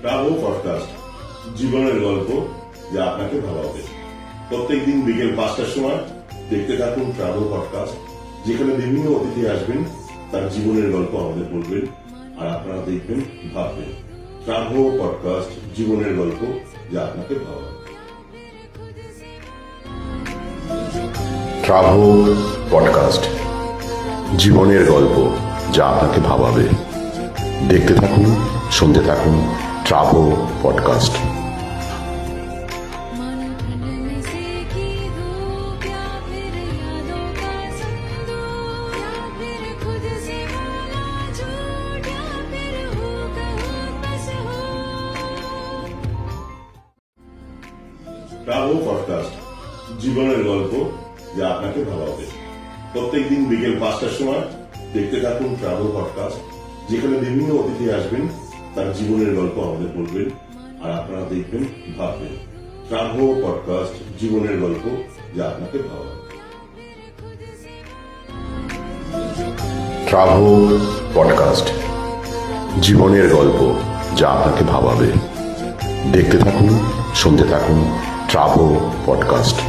Travel podcast জীবনের গল্প যা আপনাকে ভাবাবে। প্রত্যেকদিন বিকেল পাঁচটার সময় দেখতে থাকুন ট্রাভেল পডকাস্ট যেখানে বিভিন্ন অতিথি আসবেন, তার জীবনের গল্প আমাদের বলবেন আর আপনারা দেখবেন, ভাববেন। ট্রাভেল পডকাস্ট জীবনের গল্প যা আপনাকে ভাবাবে। ট্রাভো পডকাস্ট জীবনের গল্প যা আপনাকে ভাবাবে। দেখতে থাকুন, শুনতে থাকুন চাহো পডকাস্ট জীবনের গল্প যা আপনাকে ভাবাবে। প্রত্যেক দিন বিকেল পাঁচটার সময় দেখতে থাকুন ট্রাভেল পডকাস্ট যেখানে বিভিন্ন অতিথি আসবেন তার জীবনের গল্প আমাদের বলবেন আর আপনারা দেখবেন ভাববেন। ট্রাভেল পডকাস্ট জীবনের গল্প যা আপনাকে ভাবাবে। ট্রাভো পডকাস্ট জীবনের গল্প যা আপনাকে ভাবাবে। দেখতে থাকুন, শুনতে থাকুন ট্রাভো পডকাস্ট